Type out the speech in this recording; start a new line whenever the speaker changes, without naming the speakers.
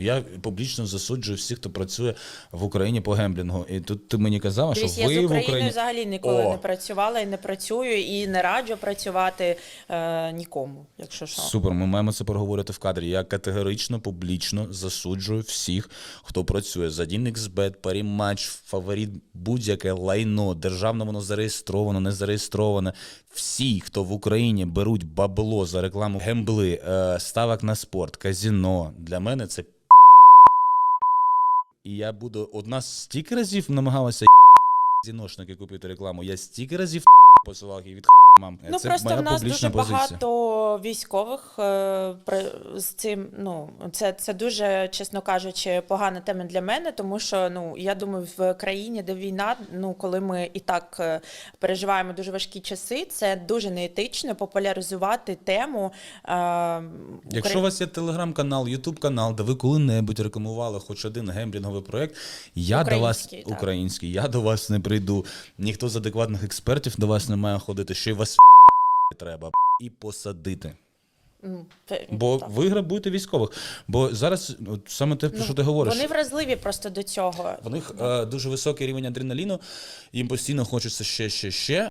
Я публічно засуджую всіх, хто працює в Україні по гемблінгу. І тут ти мені казала, що
Дивись,
ви
я з
в Україні
взагалі ніколи
О!
не працювала і не працюю, і не раджу працювати е, нікому, якщо що.
Супер, ми маємо це проговорити в кадрі. Я категорично, публічно засуджую всіх, хто працює за XBet, Паріматч, фаворит, будь-яке лайно, державно воно зареєстровано, не зареєстроване. Всі, хто в Україні беруть бабло за рекламу гембли, е, ставок на спорт, казіно. Для мене це і я буду одна стільки разів намагалася зіношники купити рекламу. Я стільки разів посилав її від мам.
Ну
це
просто
моя
в нас дуже
позиція.
багато військових е, при- з цим. Ну це, це дуже, чесно кажучи, погана тема для мене, тому що ну я думаю, в країні, де війна, ну коли ми і так е, переживаємо дуже важкі часи, це дуже неетично популяризувати тему. Е,
Якщо у вас є телеграм-канал, ютуб канал, де ви коли-небудь рекламували хоч один гемблінговий проєкт, я до вас
так.
український, я до вас не прийду. Ніхто з адекватних експертів до вас не має ходити, що й вас треба і посадити. Бо
так.
ви грабуєте військових. Бо зараз от саме те, про
Ну,
що ти говориш.
Вони вразливі просто до цього.
В них е, дуже високий рівень адреналіну, їм постійно хочеться ще, ще, ще.